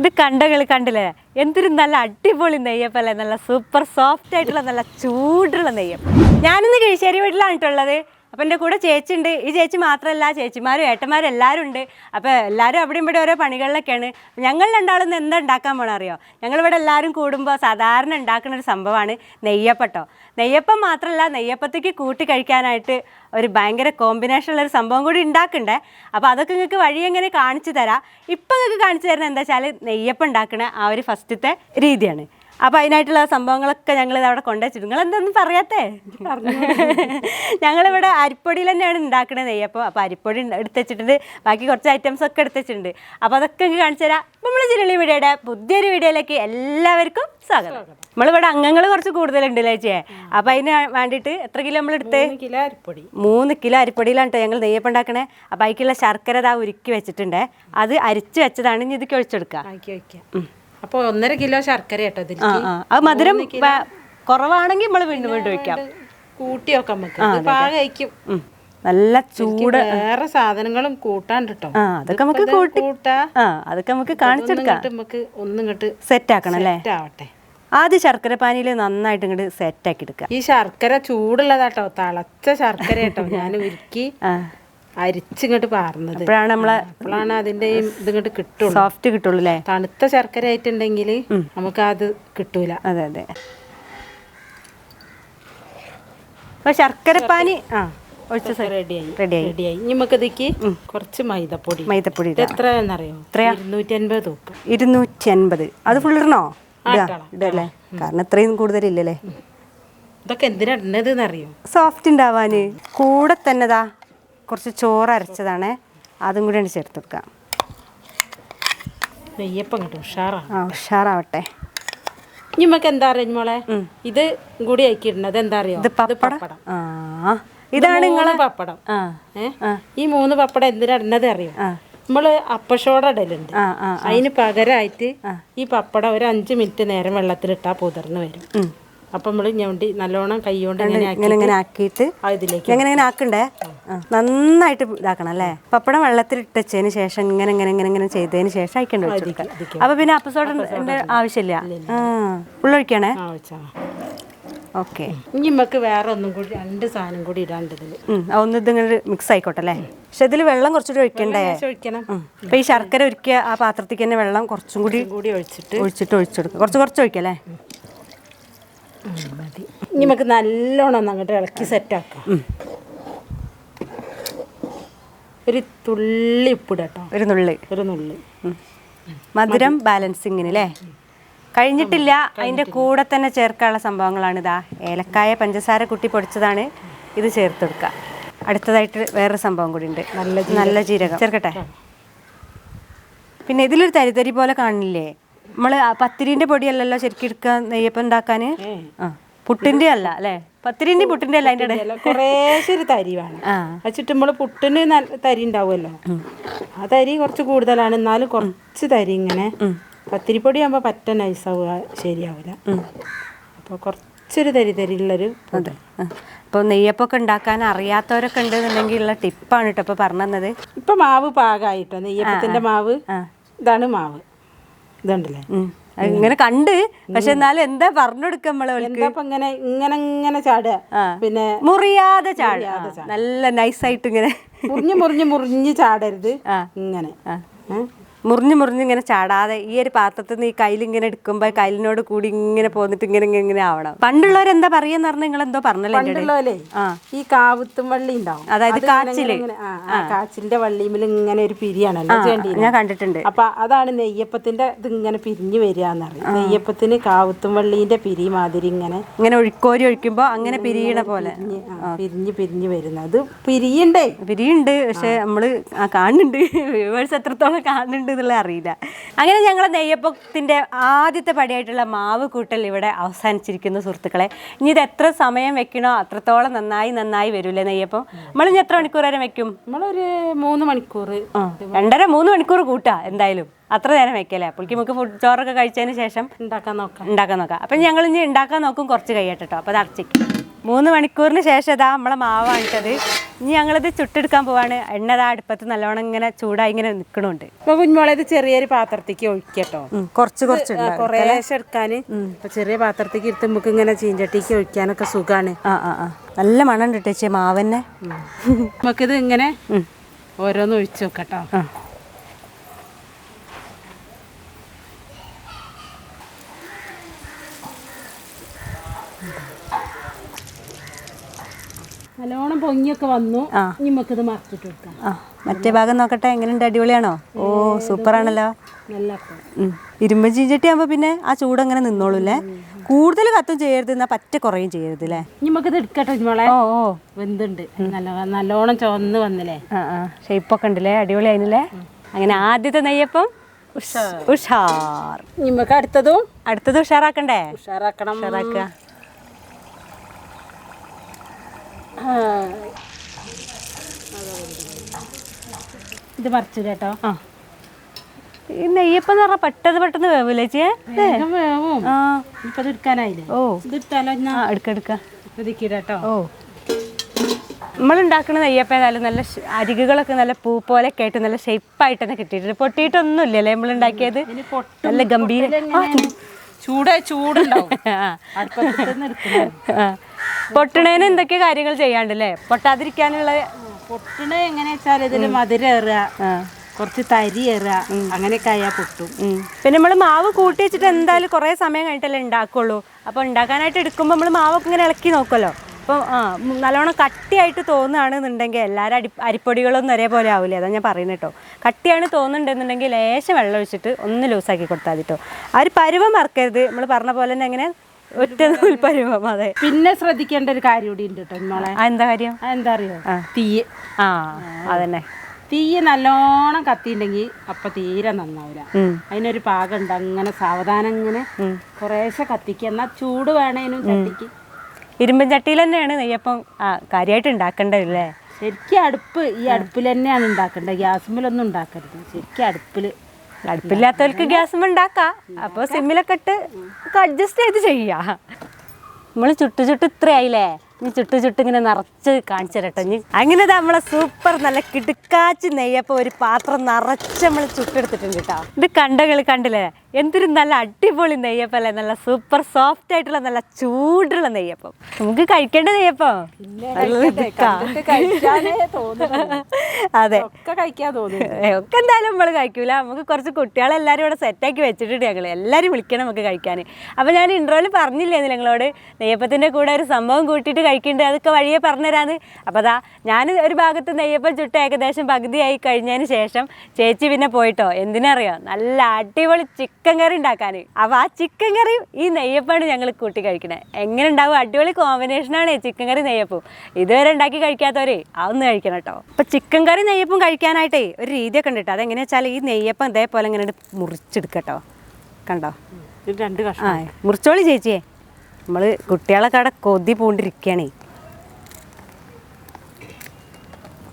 ഇത് കണ്ടകൾ കണ്ടില്ലേ? എന്തൊരു നല്ല അടിപൊളി നെയ്യപ്പല്ലേ? നല്ല സൂപ്പർ സോഫ്റ്റ് ആയിട്ടുള്ള നല്ല ചൂടുള്ള നെയ്യം. ഞാനിന്ന് കിഴിശ്ശേരി വീട്ടിലാണ് കേട്ടുള്ളത് അപ്പം എന്റെ കൂടെ ചേച്ചി ഉണ്ട് ഈ ചേച്ചി മാത്രമല്ല ചേച്ചിമാരും ഏട്ടന്മാരും എല്ലാവരും ഉണ്ട്. അപ്പോൾ എല്ലാവരും അവിടെ ഇവിടെ ഓരോ പണികളിലൊക്കെയാണ്. ഞങ്ങൾ രണ്ടാളും എന്താ ഉണ്ടാക്കാൻ പോകണം അറിയോ? ഞങ്ങളിവിടെ എല്ലാവരും കൂടുമ്പോൾ സാധാരണ ഉണ്ടാക്കുന്ന ഒരു സംഭവമാണ് നെയ്യപ്പട്ടോ. നെയ്യപ്പം മാത്രമല്ല നെയ്യപ്പത്തേക്ക് കൂട്ടി കഴിക്കാനായിട്ട് ഒരു ഭയങ്കര കോമ്പിനേഷൻ ഉള്ള ഒരു സംഭവം കൂടി ഉണ്ടാക്കണ്ടേ? അപ്പോൾ അതൊക്കെ നിങ്ങൾക്ക് വഴി എങ്ങനെ കാണിച്ചു തരാം. ഇപ്പം നിങ്ങൾക്ക് കാണിച്ചു തരുന്നത് എന്താ വെച്ചാൽ നെയ്യപ്പം ഉണ്ടാക്കുന്ന ആ ഒരു ഫസ്റ്റത്തെ രീതിയാണ്. അപ്പോൾ അതിനായിട്ടുള്ള സംഭവങ്ങളൊക്കെ ഞങ്ങൾ അവിടെ കൊണ്ടുവച്ചിട്ട് നിങ്ങൾ എന്തൊന്നും പറയാത്തേ? ഞങ്ങളിവിടെ അരിപ്പൊടിയിൽ തന്നെയാണ് ഉണ്ടാക്കുന്നത് നെയ്യപ്പം അപ്പോൾ അരിപ്പൊടി എടുത്ത് വെച്ചിട്ടുണ്ട്. ബാക്കി കുറച്ച് ഐറ്റംസ് ഒക്കെ എടുത്ത് വെച്ചിട്ടുണ്ട്. അപ്പോൾ അതൊക്കെ നിങ്ങൾക്ക് കാണിച്ചു തരാം. അപ്പോൾ നമ്മൾ ചിരളി വീഡിയോയുടെ പുതിയൊരു വീഡിയോയിലേക്ക് എല്ലാവർക്കും സ്വാഗതം. നമ്മളിവിടെ അംഗങ്ങൾ കുറച്ച് കൂടുതലുണ്ട് ചേച്ചിയെ അപ്പോൾ അതിന് വേണ്ടിയിട്ട് എത്ര കിലോ നമ്മൾ എടുത്ത്? മൂന്ന് കിലോ അരിപ്പൊടി. മൂന്ന് കിലോ അരിപ്പൊടിയിലാണ് കേട്ടോ ഞങ്ങൾ നെയ്യപ്പം ഉണ്ടാക്കണേ. അപ്പോൾ അതിക്കുള്ള ശർക്കര ഉരുക്കി വെച്ചിട്ടുണ്ട്. അത് അരിച്ച് വെച്ചതാണ്. ഇനി ഇത് വെക്കാം. അപ്പോൾ ഒന്നര കിലോ ശർക്കര കേട്ടോ ഇതിൽ ആ ആ. അത് മധുരം വ- കുറവാണെങ്കിൽ നമ്മൾ വീണ്ടും വീണ്ടും ഒഴിക്കാം. കൂട്ടി വെക്കാം നമുക്ക് പാകയ്ക്കും ഉം. നല്ല ചൂട്. വേറെ സാധനങ്ങളും കൂട്ടാണ്ട് കേട്ടോ ആ അതൊക്കെ നമുക്ക് കൂട്ടി കൂട്ടാ. ആ അതൊക്കെ നമുക്ക് കാണിച്ചെടുക്കാം. ഇങ്ങോട്ട് നമുക്ക് ഒന്നും ഇങ്ങോട്ട് സെറ്റ് ആക്കണം അല്ലേ ആവട്ടെ. ആദ്യം ശർക്കര പാനിയിൽ നന്നായിട്ട് ഇങ്ങോട്ട് സെറ്റ് ആക്കി എടുക്കുക. ഈ ശർക്കര ചൂടുള്ളതാട്ടോ തിളച്ച ശർക്കര കേട്ടോ ഞാൻ ഉരുക്കി. ആ. അരിച്ചിങ്ങോട്ട് പാർന്നത്. അപ്പോഴാണ് നമ്മളെ അപ്പോഴാണ് അതിന്റെ ഇതിങ്ങോട്ട് കിട്ടുള്ളൂ സോഫ്റ്റ് കിട്ടുള്ളൂ. അല്ലേ തണുത്ത ശർക്കര ആയിട്ടുണ്ടെങ്കിൽ നമുക്ക് അത് കിട്ടൂല. അതെ അതെ. ശർക്കരപ്പാനി ശർക്കര പാനി ആ ഒഴിച്ച റെഡിയായി റെഡിയായി കുറച്ച് മൈദപ്പൊടി മൈദപ്പൊടി ഇത് എത്ര എന്നറിയോ ഇരുന്നൂറ്റി അൻപത് തൂക്കം ഇരുന്നൂറ്റി അൻപത് അത് ഫുൾ ഇടണോ. ഇടല്ലേ കാരണം ഇത്രയും കൂടുതലില്ലല്ലേ? ഇതൊക്കെ എന്തിനാ ഇടുന്നത് എന്നറിയോ സോഫ്റ്റ് ഉണ്ടാവാന് കൂടെ തന്നെ ദാ കുറച്ച് ചോറ് അരച്ചതാണ്. അതും കൂടി ആണ് ചേർത്ത് കൊടുക്കാം. നെയ്യപ്പം കിട്ടും ഉഷാറാണ്. ആ ഉഷാറാവട്ടെ. നമുക്ക് എന്താ അറിയാം മോളെ? ഇത് കൂടി ആക്കിയിട്ടുണ്ട് എന്താ അറിയോ? ഇത് പപ്പടം? ആ ഇതാണ് നിങ്ങളെ പപ്പടം. ഈ മൂന്ന് പപ്പടം എന്തിനാടുന്നത് അറിയോ? നമ്മൾ അപ്പശോട ഇടലുണ്ട്. അതിന് പകരമായിട്ട് ഈ പപ്പടം ഒരു അഞ്ച് മിനിറ്റ് നേരം വെള്ളത്തിലിട്ടാ പുതിർന്ന് വരും. അപ്പൊ നമ്മൾ ഞണ്ടി നല്ലോണം കൈകൊണ്ട് ഇങ്ങനെ ആക്കി ഇങ്ങനെ ഇങ്ങനെ ആക്കിയിട്ട് ഇതിലേക്ക് എങ്ങനെ ഇങ്ങനെ ആക്കണ്ടേ? നന്നായിട്ട് ഇതാക്കണം അല്ലേ? പപ്പടം വെള്ളത്തിൽ ഇട്ടതിന് ശേഷം ഇങ്ങനെ ഇങ്ങനെ ഇങ്ങനെ ഇങ്ങനെ ചെയ്തതിന് ശേഷം അയക്കണ്ട അപ്പൊ പിന്നെ അപ്പസോഡന്റെ ആവശ്യമില്ല. ആ ഉള്ളൊഴിക്കണേ ഓക്കെ. ഇനി നമുക്ക് വേറെ ഒന്നും കൂടി രണ്ട് സാധനം കൂടി ഇടാണ്ട് ഒന്ന് ഇതിങ്ങനെ മിക്സ് ആയിക്കോട്ടെ അല്ലേ? പക്ഷെ ഇതിൽ വെള്ളം കുറച്ചുകൂടി ഒഴിക്കണ്ടേ? ഒഴിക്കണം. അപ്പൊ ഈ ശർക്കര ഒരുക്കിയ ആ പാത്രത്തിൽ തന്നെ വെള്ളം കുറച്ചും കൂടി കൂടി ഒഴിച്ചിട്ട്. ഒഴിച്ചിട്ട് ഒഴിച്ചെടുക്കുക കുറച്ച് കുറച്ച് ഒഴിക്കല്ലേ? മതി. നമുക്ക് നല്ലോണം അങ്ങോട്ട് ഇളക്കി സെറ്റാക്കാം ഒരു തുള്ളി ഉപ്പിടട്ടോ. ഒരു നുള്ളി. ഒരു നുള്ളി. മധുരം ബാലൻസിങ്ങിന് അല്ലേ കഴിഞ്ഞിട്ടില്ല. അതിന്റെ കൂടെ തന്നെ ചേർക്കാനുള്ള സംഭവങ്ങളാണ് ഇതാ. ഏലക്കായ പഞ്ചസാര കുട്ടി പൊടിച്ചതാണ്. ഇത് ചേർത്ത് കൊടുക്കുക അടുത്തതായിട്ട് വേറൊരു സംഭവം കൂടി ഉണ്ട്. നല്ല നല്ല ജീരകം. ചേർക്കട്ടെ? പിന്നെ ഇതിലൊരു തരിതരി പോലെ കാണില്ലേ? നമ്മൾ പത്തിരിന്റെ പൊടിയല്ലല്ലോ ശരിക്കും എടുക്കുക നെയ്യപ്പം ഉണ്ടാക്കാൻ പുട്ടിന്റെ അല്ല അല്ലേ? പത്തിരിന്റെ പുട്ടിന്റെ അല്ല അതിന്റെ കുറേശ്ശൊരു തരി വേണം. അത് ചുറ്റുമ്പോൾ പുട്ടിന് നല്ല തരി ഉണ്ടാവുമല്ലോ. ആ തരി കുറച്ച് കൂടുതലാണ്. എന്നാലും കുറച്ച് തരി ഇങ്ങനെ പത്തിരിപ്പൊടി ആകുമ്പോൾ പറ്റ നൈസാവുക ശരിയാവില്ല അപ്പോൾ കുറച്ചൊരു തരി തരിയുള്ളൊരു അതെ. അപ്പോൾ നെയ്യപ്പൊക്കെ ഉണ്ടാക്കാൻ അറിയാത്തവരൊക്കെ ഉണ്ടെന്നുണ്ടെങ്കിൽ ഉള്ള ടിപ്പാണ് കേട്ടോ ഇപ്പോൾ പറഞ്ഞത്. ഇപ്പൊ മാവ് പാകായിട്ടോ? നെയ്യപ്പത്തിന്റെ മാവ്? ഇതാണ് മാവ്. ഇതുണ്ടല്ലേ? ഇങ്ങനെ കണ്ട് പക്ഷെ എന്നാലും എന്താ പറഞ്ഞു കൊടുക്കുക നമ്മളെ ഇങ്ങനെ ഇങ്ങനെ ഇങ്ങനെ ചാടുക. പിന്നെ മുറിയാതെ ചാടുക. നല്ല നൈസായിട്ട് ഇങ്ങനെ മുറിഞ്ഞ് മുറിഞ്ഞ് മുറിഞ്ഞ് ചാടരുത്. ഇങ്ങനെ? മുറിഞ്ഞ് മുറിഞ്ഞ് ഇങ്ങനെ ചാടാതെ ഈ ഒരു പാത്രത്തിൽ നിന്ന് ഈ കയ്യിലിങ്ങനെ എടുക്കുമ്പോൾ കയ്യിലിനോട് കൂടി ഇങ്ങനെ പോന്നിട്ട് ഇങ്ങനെ ഇങ്ങനെ ആവണം. പണ്ടുള്ളവരെന്താ പറയാന്ന് പറഞ്ഞാൽ നിങ്ങൾ എന്തോ പറഞ്ഞല്ലോ ഈ കാവുത്തും വള്ളി ഉണ്ടാവും. അതായത് കാച്ചിൽ. കാച്ചിലിന്റെ വള്ളിമിൽ ഇങ്ങനെ ഒരു പിരിയാണല്ലോ ഞാൻ കണ്ടിട്ടുണ്ട്. അപ്പൊ അതാണ് നെയ്യപ്പത്തിന്റെ ഇത് ഇങ്ങനെ പിരിഞ്ഞു വരിക എന്നറിയാം നെയ്യപ്പത്തിന് കാവുത്തും വള്ളീന്റെ പിരി മാതിരി ഇങ്ങനെ ഇങ്ങനെ ഒഴിക്കോരി ഒഴിക്കുമ്പോ അങ്ങനെ പിരിയണ പോലെ. പിരിഞ്ഞ് പിരിഞ്ഞു വരുന്നത്. അത് പിരിയണ്ടേ? പിരിയുണ്ട് പക്ഷെ നമ്മൾ കാണുന്നുണ്ട്. വ്യൂവേഴ്സ് എത്രത്തോളം കാണുന്നുണ്ട് എന്നുള്ളത് അറിയില്ല. അങ്ങനെ ഞങ്ങൾ നെയ്യപ്പത്തിന്റെ ആദ്യത്തെ പടിയായിട്ടുള്ള മാവ് കൂട്ടൽ ഇവിടെ അവസാനിച്ചിരിക്കുന്നു സുഹൃത്തുക്കളെ. ഇനി ഇത് എത്ര സമയം വെക്കണോ അത്രത്തോളം നന്നായി നന്നായി വരൂലേ നെയ്യപ്പം? നമ്മൾ ഇനി എത്ര മണിക്കൂർ വരെ വെക്കും? നമ്മളൊരു മൂന്ന് മണിക്കൂർ. രണ്ടര മൂന്ന് മണിക്കൂർ കൂട്ടാ എന്തായാലും. അത്ര നേരം വെക്കല്ലേ? അപ്പോഴേക്ക് നമുക്ക് ഫുഡ് ചോറൊക്കെ കഴിച്ചതിന് ശേഷം ഉണ്ടാക്കാൻ നോക്കാം. ഉണ്ടാക്കാൻ നോക്കാം. അപ്പം ഞങ്ങൾ ഇനി ഉണ്ടാക്കാൻ നോക്കും കുറച്ച് കഴിയട്ടോ അപ്പോൾ അത് അടച്ചേക്കും മൂന്ന് മണിക്കൂറിന് ശേഷം ഇതാ നമ്മളെ മാവാണിട്ടത് ഇനി ഞങ്ങളിത് ചുട്ടെടുക്കാൻ പോവാണ്. എണ്ണ ഇതാ അടുപ്പത്ത് നല്ലോണം ഇങ്ങനെ ചൂടായി ഇങ്ങനെ നിൽക്കണുണ്ട് അപ്പൊ കുഞ്ഞോളെ ഇത് ചെറിയൊരു പാത്രത്തേക്ക് ഒഴിക്കട്ടോ കുറച്ച് കുറച്ച് കുറേശ്ശെ എടുക്കാന്. ഇപ്പൊ ചെറിയ പാത്രത്തേക്ക് എടുത്ത് നമുക്ക് ഇങ്ങനെ ചീഞ്ചട്ടിക്ക് ഒഴിക്കാനൊക്കെ സുഖാണ്. ആ ആ ആ. നല്ല മണം ഉണ്ട് ചേച്ചി മാവന്നെ. നമുക്കിത് ഇങ്ങനെ ഓരോന്ന് ഒഴിച്ചു നോക്കട്ടോ നല്ലോണം പൊങ്ങിയൊക്കെ വന്നു. നമുക്കിത് മറച്ചിട്ട് കൊടുക്കാം മറ്റേ ഭാഗം നോക്കട്ടെ എങ്ങനെയുണ്ട് അടിപൊളിയാണോ? ഓ സൂപ്പറാണല്ലോ. നല്ല. ഇരുമ്പ് ചീഞ്ചട്ടി ആകുമ്പോൾ പിന്നെ ആ ചൂട് അങ്ങനെ നിന്നോളൂ അല്ലേ കൂടുതൽ കത്തും ചെയ്യരുത് എന്നാ പറ്റ കുറയും ചെയ്യരുത് അല്ലേ നമുക്കിത് എടുക്കട്ടോ കുഞ്ഞോളെ ഓ ഓ. വെന്തുണ്ട്. നല്ല നല്ലോണം ചുവന്ന് വന്നില്ലേ? ആ ആ. ഷേപ്പൊക്കെ ഉണ്ടല്ലേ? അടിപൊളി ആയിരുന്നില്ലേ അങ്ങനെ ആദ്യത്തെ നെയ്യപ്പം ഉഷാർ ഉഷാർ. നിങ്ങൾക്ക് നമുക്ക് അടുത്തതും അടുത്തത് ഉഷാറാക്കണ്ടേ? ഉഷാറാക്കണം. ഉഷാറാക്കുക ആ. ഇത് മറിച്ചു കേട്ടോ ആ. ഈ നെയ്യപ്പം എന്ന് പറഞ്ഞാൽ പെട്ടെന്ന് പെട്ടെന്ന് വേവില്ലേ ചേ വേഗം വേവും. ആ. ഇപ്പൊ ഇത് എടുക്കാനായില്ലേ? ഓ. ഇത് എടുത്താലോ ആ എടുക്ക എടുക്ക. ഇതിക്കിടട്ടോ ഓ. നമ്മൾ ഉണ്ടാക്കുന്ന നല്ല അരികുകളൊക്കെ നല്ല പൂ പോലെ കേട്ട് നല്ല ഷേപ്പായിട്ട് തന്നെ കിട്ടിയിട്ടുണ്ട്. പൊട്ടിയിട്ടൊന്നും ഇല്ലല്ലേ നമ്മൾ ഉണ്ടാക്കിയത് നല്ല ഗംഭീര ചൂട് ചൂടുണ്ടാവും. ആ. പൊട്ടണേന് എന്തൊക്കെ കാര്യങ്ങൾ ചെയ്യാണ്ടല്ലേ? പൊട്ടാതിരിക്കാനുള്ള പൊട്ടണ എങ്ങനെ വെച്ചാൽ ഇതിൽ മധുരം ഏറുക കുറച്ച് തരി ഏറുക അങ്ങനെയൊക്കെ ആയാൽ പൊട്ടും. പിന്നെ നമ്മൾ മാവ് കൂട്ടി വെച്ചിട്ട് എന്തായാലും കുറേ സമയം കഴിഞ്ഞിട്ടല്ലേ ഉണ്ടാക്കുള്ളൂ. അപ്പോൾ ഉണ്ടാക്കാനായിട്ട് എടുക്കുമ്പോൾ നമ്മൾ മാവൊക്കെ ഇങ്ങനെ ഇളക്കി നോക്കുമല്ലോ അപ്പം ആ നല്ലവണ്ണം നല്ലോണം കട്ടിയായിട്ട് തോന്നുകയാണെന്നുണ്ടെങ്കിൽ എല്ലാവരും അരി അരിപ്പൊടികളൊന്നും ഒരേപോലെ ആവില്ല അതാ ഞാൻ പറയുന്നത് കേട്ടോ. കട്ടിയാണ് തോന്നുന്നുണ്ടെന്നുണ്ടെങ്കിൽ ലേശം വെള്ളം ഒഴിച്ചിട്ട് ഒന്ന് ലൂസാക്കി കൊടുത്താൽ മതി കേട്ടോ. ആ ഒരു പരുവം മറക്കരുത്. നമ്മൾ പറഞ്ഞ പോലെ തന്നെ എങ്ങനെ ഒറ്റ നൂൽ പരിമം അതെ. പിന്നെ ശ്രദ്ധിക്കേണ്ട ഒരു കാര്യം കൂടി ഉണ്ട് കേട്ടോ മോളെ. എന്താ കാര്യം? എന്താ അറിയോ തീയ്. ആ അതന്നെ. തീയ് നല്ലോണം കത്തിയിട്ടുണ്ടെങ്കിൽ അപ്പൊ തീരെ നന്നാവില്ല അതിനൊരു പാകമുണ്ട് അങ്ങനെ സാവധാനം ഇങ്ങനെ കുറേശ്ശെ കത്തിക്കുക എന്നാ ചൂട് വേണേനും ചട്ടിക്ക്. ഇരുമ്പൻ ചട്ടിയിൽ തന്നെയാണ് നെയ്യപ്പം കാര്യമായിട്ട് ഉണ്ടാക്കണ്ടല്ലേ ശരിക്കും അടുപ്പ് ഈ അടുപ്പിൽ തന്നെയാണ് ഉണ്ടാക്കേണ്ടത് ഗ്യാസുമ്മിലൊന്നും ഉണ്ടാക്കരുത് ശരിക്കും അടുപ്പിൽ അടുപ്പില്ലാത്തവർക്ക് ഗ്യാസും ഉണ്ടാക്കാം. അപ്പോൾ സിമ്മിലൊക്കെ ഇട്ട് അഡ്ജസ്റ്റ് ചെയ്ത് ചെയ്യാം. നമ്മൾ ചുട്ടു ചുട്ട് ഇത്രയായില്ലേ? ഇനി ചുട്ടു ചുട്ട് ഇങ്ങനെ നിറച്ച് കാണിച്ചു തരട്ടെ ഇനി. അങ്ങനെ നമ്മളെ സൂപ്പർ നല്ല കിടുക്കാച്ച് നെയ്യപ്പം ഒരു പാത്രം നിറച്ച് നമ്മൾ ചുട്ടെടുത്തിട്ടുണ്ട് കേട്ടോ. ഇത് കണ്ടകൾ കണ്ടില്ലേ? എന്തൊരു നല്ല അടിപൊളി നെയ്യപ്പല്ലേ നല്ല സൂപ്പർ സോഫ്റ്റ് ആയിട്ടുള്ള നല്ല ചൂടുള്ള നെയ്യപ്പം നമുക്ക് കഴിക്കേണ്ട നെയ്യപ്പം. അതെ. ഒക്കെ എന്തായാലും നമ്മൾ കഴിക്കൂല. നമുക്ക് കുറച്ച് കുട്ടികളെല്ലാവരും ഇവിടെ സെറ്റാക്കി വെച്ചിട്ടുണ്ട് ഞങ്ങൾ എല്ലാവരും വിളിക്കണം നമുക്ക് കഴിക്കാൻ അപ്പോൾ ഞാൻ ഇൻട്രോയിൽ പറഞ്ഞില്ലേ നിങ്ങളോട്. നെയ്യപ്പത്തിന്റെ കൂടെ ഒരു സംഭവം കൂട്ടിയിട്ട് കഴിക്കുന്നുണ്ട് അതൊക്കെ വഴിയെ പറഞ്ഞുതരാന്ന് അപ്പോൾ അതാ ഞാൻ ഒരു ഭാഗത്ത് നെയ്യപ്പം ചുട്ട് ഏകദേശം പകുതിയായി കഴിഞ്ഞതിന് ശേഷം ചേച്ചി പിന്നെ പോയിട്ടോ? എന്തിനറിയോ? നല്ല അടിപൊളി ചിക്കൻ കറി ഉണ്ടാക്കാൻ അപ്പോൾ ആ ചിക്കൻ കറി ഈ നെയ്യപ്പാണ് ഞങ്ങൾ കൂട്ടി കഴിക്കണേ. എങ്ങനെ ഉണ്ടാവും? അടിപൊളി കോമ്പിനേഷനാണ് ചിക്കൻ കറി നെയ്യപ്പും. ഇതുവരെ ഉണ്ടാക്കി കഴിക്കാത്തവരെ അതൊന്ന് കഴിക്കണം കേട്ടോ അപ്പോൾ ചിക്കൻ കറി നെയ്യപ്പം കഴിക്കാനായിട്ടേ ഒരു രീതിയൊക്കെ ഉണ്ട് കേട്ടോ അതെങ്ങനെയാ വെച്ചാൽ ഈ നെയ്യപ്പം ഇതേപോലെ ഇങ്ങനെ മുറിച്ചെടുക്കട്ടോ കണ്ടോ? രണ്ട് കഷ്ണം. ആ മുറിച്ചോളി ചേച്ചിയെ. നമ്മൾ കുട്ടികളൊക്കെ അവിടെ കൊതി പൂണ്ടിരിക്കുകയാണേ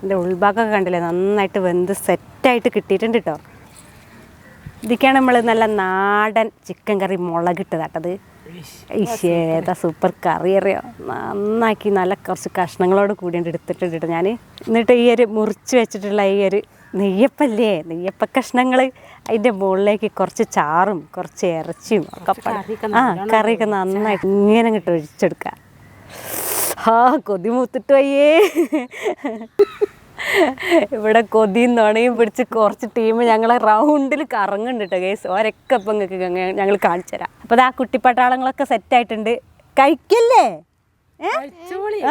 എന്റെ ഉൾഭാഗമൊക്കെ കണ്ടില്ലേ? നന്നായിട്ട് വെന്ത് സെറ്റായിട്ട് കിട്ടിയിട്ടുണ്ട് കേട്ടോ ഇതൊക്കെയാണ് നമ്മൾ നല്ല നാടൻ ചിക്കൻ കറി മുളകിട്ടതാട്ടത് ഏതാ സൂപ്പർ കറി അറിയോ? നന്നാക്കി നല്ല കുറച്ച് കഷ്ണങ്ങളോട് കൂടി എടുത്തിട്ടുണ്ട് കേട്ടോ ഞാൻ എന്നിട്ട് ഈ ഒരു മുറിച്ച് വെച്ചിട്ടുള്ള ഈ ഒരു നെയ്യപ്പല്ലേ? നെയ്യപ്പ കഷ്ണങ്ങൾ അതിന്റെ മുകളിലേക്ക് കുറച്ച് ചാറും കുറച്ച് ഇറച്ചിയും ഒക്കെ ആ കറിയൊക്കെ നന്നായിട്ട് ഇങ്ങനെ കിട്ടും ഒഴിച്ചെടുക്കുക ആ കൊതി മൂത്തിട്ട് വയ്യേ. ഇവിടെ കൊതിയും നുണയും പിടിച്ച് കുറച്ച് ടീം ഞങ്ങളെ റൗണ്ടിൽ കറങ്ങുന്നുണ്ട് കേട്ടോ കേസ്. ഓരൊക്കെ ഇപ്പം നിങ്ങൾക്ക് ഞങ്ങൾ കാണിച്ചു തരാം. അപ്പോൾ ആ കുട്ടിപ്പട്ടാളങ്ങളൊക്കെ സെറ്റ് ആയിട്ടുണ്ട് കഴിക്കല്ലേ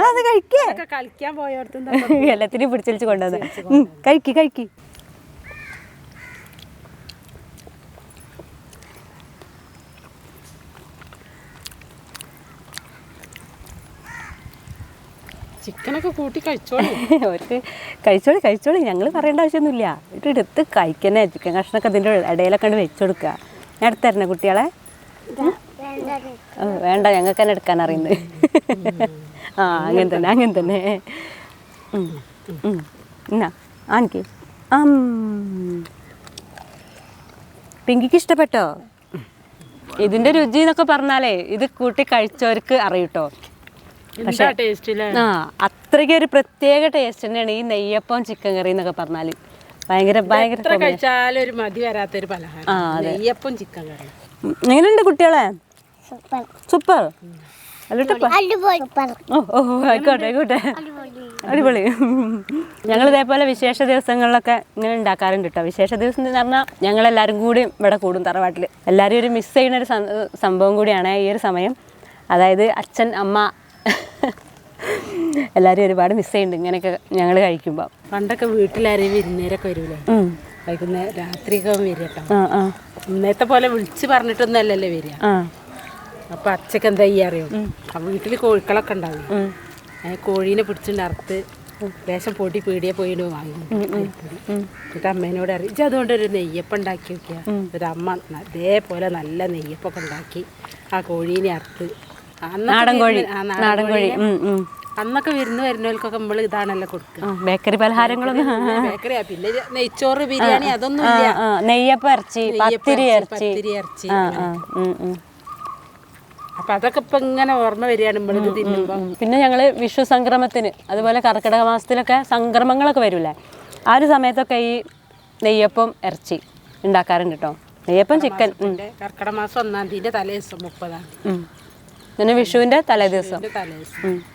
അത് കഴിക്കേ. ഒക്കെ കളിക്കാൻ പോയടത്തും എല്ലാത്തിനെയും പിടിച്ചലിച്ച് കൊണ്ടുവന്ന്. കഴിക്ക് കഴിക്ക്. ചിക്കനൊക്കെ കൂട്ടി കഴിച്ചോളൂ. അവർക്ക് കഴിച്ചോളി കഴിച്ചോളി. ഞങ്ങൾ പറയേണ്ട ആവശ്യമൊന്നുമില്ല. ഇട്ടെടുത്ത് എടുത്ത് കഴിക്കണേ ചിക്കൻ കഷ്ണൊക്കെ അതിന്റെ ഇടയിലൊക്കെ കണ്ട് വെച്ചുകൊടുക്കുക ഞാൻ എടുത്ത് തരണേ കുട്ടികളെ? ഓ, വേണ്ട. ഞങ്ങൾക്ക് തന്നെ എടുക്കാൻ അറിയുന്നത്. ആ അങ്ങനെ തന്നെ അങ്ങനെ തന്നെ. എന്നാ ആനിക്ക്. അം. പിങ്കിക്ക് ഇഷ്ടപ്പെട്ടോ? ഇതിന്റെ രുചി എന്നൊക്കെ പറഞ്ഞാലേ ഇത് കൂട്ടി കഴിച്ചവർക്ക് അറിയൂട്ടോ? ടേസ്റ്റിൽ ആ അത്രയ്ക്ക് ഒരു പ്രത്യേക ടേസ്റ്റ് തന്നെയാണ് ഈ നെയ്യപ്പം ചിക്കൻ കറി എന്നൊക്കെ പറഞ്ഞാൽ ഭയങ്കര ഭയങ്കര കഴിച്ചാലൊരു ഒരു മതി വരാത്തൊരു പലഹാരം. ആ, നെയ്യപ്പം ചിക്കൻ കറി എങ്ങനെയുണ്ട് കുട്ടികളെ? സൂപ്പർ. ഓ ഓ ആയിക്കോട്ടെ ആയിക്കോട്ടെ. അടിപൊളി. ഞങ്ങൾ ഇതേപോലെ വിശേഷ ദിവസങ്ങളിലൊക്കെ ഇങ്ങനെ ഉണ്ടാക്കാറുണ്ട് കേട്ടോ വിശേഷ ദിവസം എന്ന് പറഞ്ഞാൽ ഞങ്ങളെല്ലാവരും കൂടി ഇവിടെ കൂടും തറവാട്ടിൽ എല്ലാവരും ഒരു മിസ് ചെയ്യുന്ന ഒരു സംഭവം കൂടിയാണ് ഈ ഒരു സമയം. അതായത് അച്ഛൻ അമ്മ എല്ലാവരും ഒരുപാട് മിസ് ചെയ്യുന്നുണ്ട്. ഇങ്ങനെയൊക്കെ ഞങ്ങൾ കഴിക്കുമ്പോൾ പണ്ടൊക്കെ വീട്ടിലാരെയും വിരുന്നേരൊക്കെ വരൂലേ? വൈകുന്നേരം രാത്രിയൊക്കെ വരും കേട്ടോ ആ ആ. ഇന്നത്തെ പോലെ വിളിച്ച് പറഞ്ഞിട്ടൊന്നല്ലല്ലോ വരിക. അപ്പൊ അച്ഛക്ക് എന്താ ചെയ്യാ അറിയോ? ആ വീട്ടിൽ കോഴിക്കളൊക്കെ ഉണ്ടാവും കോഴീനെ പിടിച്ചിട്ട് അറുത്ത് ലേശം പൊടി പീടിയെ പോയിട്ട് വാങ്ങി. എന്നിട്ട് അമ്മേനോട് അറിയിച്ച് അതുകൊണ്ട് ഒരു നെയ്യപ്പം ഉണ്ടാക്കി നോക്കിയ. ഒരു അമ്മ അതേപോലെ നല്ല നെയ്യപ്പൊക്കെ ഉണ്ടാക്കി ആ കോഴീനെ അറുത്ത് നാടൻ കോഴി. നാടൻ കോഴി. അന്നൊക്കെ വിരുന്ന് വരുന്നവർക്കൊക്കെ നമ്മൾ ഇതാണല്ലോ കൊടുക്കുക ബേക്കറി പലഹാരങ്ങളൊന്നും ബേക്കറിയാ. പിന്നെ നെയ്ച്ചോറ് ബിരിയാണി അതൊന്നും നെയ്യപ്പം ഇറച്ചി പത്തിരി ഇറച്ചി. അപ്പൊ അതൊക്കെ ഇപ്പൊ ഇങ്ങനെ ഓർമ്മ വരികയാണ് നമ്മളിത് പിന്നെ ഞങ്ങൾ വിഷു സംക്രമത്തിന് അതുപോലെ കർക്കിടക മാസത്തിലൊക്കെ സംക്രമങ്ങളൊക്കെ വരില്ലേ? ആ ഒരു സമയത്തൊക്കെ ഈ നെയ്യപ്പം ഇറച്ചി ഉണ്ടാക്കാറുണ്ട് കേട്ടോ നെയ്യപ്പം ചിക്കൻ. കർക്കിടക മാസം ഒന്നാം തീയതി തലേ ദിവസം മുപ്പതാം ഉം. പിന്നെ വിഷുവിന്റെ തലേ ദിവസം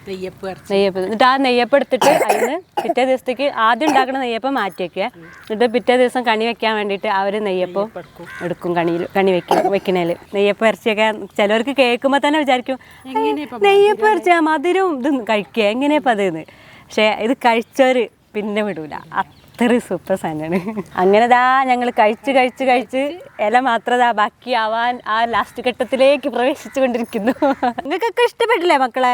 നെയ്യപ്പ് എന്നിട്ട് ആ നെയ്യപ്പം എടുത്തിട്ട് അതിന് പിറ്റേ ദിവസത്തേക്ക് ആദ്യം ഉണ്ടാക്കുന്ന നെയ്യപ്പം മാറ്റി വെക്കുക. എന്നിട്ട് പിറ്റേ ദിവസം കണി വെക്കാൻ വേണ്ടിയിട്ട് അവർ നെയ്യപ്പം എടുക്കും. കണിയിൽ കണി വെക്കും വെക്കണേൽ. നെയ്യപ്പം ഇറച്ചിയൊക്കെ ചിലവർക്ക് കേൾക്കുമ്പോൾ തന്നെ വിചാരിക്കും നെയ്യപ്പം ഇറച്ചി ആ മധുരവും ഇതും കഴിക്കുക. എങ്ങനെയപ്പം അതെന്ന് പക്ഷേ ഇത് കഴിച്ചവർ പിന്നെ വിടൂല. അത്രയും സൂപ്പർ സാധനമാണ്. അങ്ങനെ ദാ ഞങ്ങൾ കഴിച്ച് കഴിച്ച് കഴിച്ച് ഇല മാത്രം ദാ ബാക്കിയാവാൻ ആ ലാസ്റ്റ് ഘട്ടത്തിലേക്ക് പ്രവേശിച്ചു കൊണ്ടിരിക്കുന്നു. നിങ്ങൾക്കൊക്കെ ഇഷ്ടപ്പെട്ടില്ലേ മക്കളെ?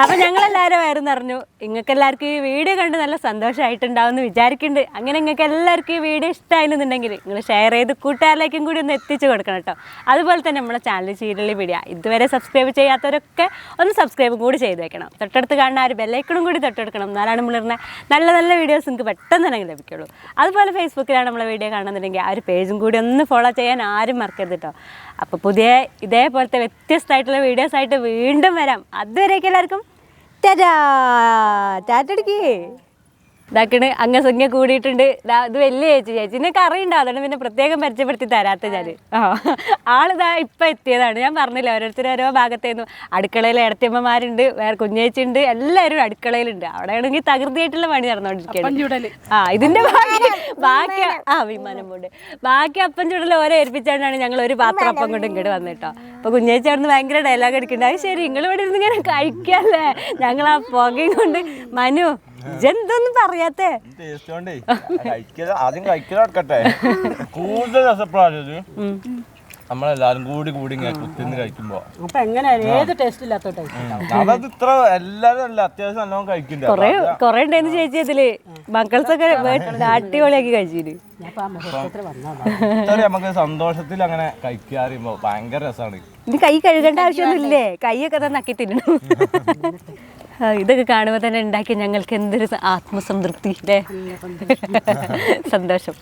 അപ്പൊ ഞങ്ങളെല്ലാരും എല്ലാവരും വയറ് നിറഞ്ഞു. നിങ്ങൾക്ക് എല്ലാവർക്കും ഈ വീഡിയോ കണ്ട് നല്ല സന്തോഷമായിട്ടുണ്ടാവുമെന്ന് വിചാരിക്കുന്നുണ്ട് അങ്ങനെ നിങ്ങൾക്ക് എല്ലാവർക്കും ഈ വീഡിയോ ഇഷ്ടമായിരുന്നുണ്ടെങ്കിൽ നിങ്ങൾ ഷെയർ ചെയ്ത് കൂട്ടുകാരിലേക്കും കൂടി ഒന്ന് എത്തിച്ചു കൊടുക്കണം കേട്ടോ അതുപോലെ തന്നെ നമ്മുടെ ചാനൽ ചീരളി വീഡിയോ ഇതുവരെ സബ്സ്ക്രൈബ് ചെയ്യാത്തവരൊക്കെ ഒന്ന് സബ്സ്ക്രൈബ് കൂടി ചെയ്ത് വെക്കണം. തൊട്ടടുത്ത് കാണുന്ന ആ ഒരു ബെല്ലൈക്കണും കൂടി തൊട്ടെടുക്കണം. എന്നാലാണ് നമ്മളിരുന്ന നല്ല നല്ല വീഡിയോസ് നിങ്ങൾക്ക് പെട്ടെന്ന് തന്നെ ലഭിക്കുള്ളൂ. അതുപോലെ ഫേസ്ബുക്കിലാണ് നമ്മളെ വീഡിയോ കാണുന്നുണ്ടെങ്കിൽ ആ ഒരു പേജും കൂടി ഒന്ന് ഫോളോ ചെയ്യാൻ ആരും മറക്കരുത് കേട്ടോ അപ്പോൾ പുതിയ ഇതേപോലത്തെ വ്യത്യസ്തമായിട്ടുള്ള വീഡിയോസായിട്ട് വീണ്ടും വരാം. അതുവരേക്കും എല്ലാവർക്കും ടാറ്റാ. ടാറ്റടിക്കേ ഇതാക്കണ് അംഗസംഖ്യ സംഖ്യ കൂടിയിട്ടുണ്ട്. ഇത് വലിയ ചേച്ചി. ചേച്ചിനൊക്കെ അറിയണ്ട അതാണ് പിന്നെ പ്രത്യേകം പരിചയപ്പെടുത്തി തരാത്ത ഞാൻ ആ ആളിതാ ഇപ്പം എത്തിയതാണ്. ഞാൻ പറഞ്ഞില്ല ഓരോരുത്തരും ഓരോ ഭാഗത്തേന്നു. അടുക്കളയിൽ ഇടത്തിയമ്മമാരുണ്ട് വേറെ കുഞ്ഞേച്ചി ഉണ്ട് എല്ലാവരും അടുക്കളയിലുണ്ട്. അവിടെ ആണെങ്കിൽ തകൃതിയായിട്ടുള്ള പണി നടന്നുകൊണ്ടിരിക്കുകയാണ് ആ ഇതിന്റെ ബാക്കി ബാക്കി ആ വിമാനം പോണ്ട്. ബാക്കി അപ്പം ചുടൽ ഓരോ ഏൽപ്പിച്ചാണ്ടാണ് ഞങ്ങൾ ഒരു പാത്രം അപ്പം കൊണ്ട് ഇങ്ങോട്ട് വന്നിട്ടോ അപ്പൊ കുഞ്ഞേച്ചി അവിടെ നിന്ന് ഭയങ്കര ഡയലോഗ് അടിക്കുന്നുണ്ട് അത് ശരി നിങ്ങൾ ഇവിടെ ഇരുന്ന് ഇങ്ങനെ കഴിക്കല്ലേ? ഞങ്ങൾ ആ പുകയും കൊണ്ട്. മനു ഇജെന്തൊന്നും പറയാത്തേ? ടേസ്റ്റ് കൊണ്ടേ. കഴിക്കല ആദ്യം കഴിക്കല നടക്കട്ടെ. കൂടുതൽ രസപ്പെടാണ് ഇത്? നമ്മളെല്ലാരും കൂടി കൂടി കുത്തിന്ന് കഴിക്കുമ്പോ. അപ്പൊ എങ്ങനെ ഏത് ടേസ്റ്റ് ഇല്ലാത്ത ടേസ്റ്റ് അതത് ഇത്ര എല്ലാരും അല്ല അത്യാവശ്യം നല്ലോണം കഴിക്കണ്ട. കൊറേ കൊറേ ഉണ്ടായിരുന്നു ചേച്ചി അതിൽ മക്കൾസൊക്കെ അടിപൊളിയാക്കി കഴിച്ചിന്. ഞാൻ ആ മുഹൂർത്തത്തിൽ വന്നതാണ് ഇത്ര നമുക്ക് സന്തോഷത്തിൽ അങ്ങനെ കഴിക്കാറിയുമ്പോ ഭയങ്കര രസമാണ് ഇനി കൈ കഴുകേണ്ട ആവശ്യമൊന്നുമില്ലേ? കൈയൊക്കെ തന്നെ നക്കി തിന്നു ഇതൊക്കെ കാണുമ്പോൾ തന്നെ ഉണ്ടാക്കി ഞങ്ങൾക്ക് എന്തൊരു ആത്മസംതൃപ്തി അല്ലേ? സന്തോഷം.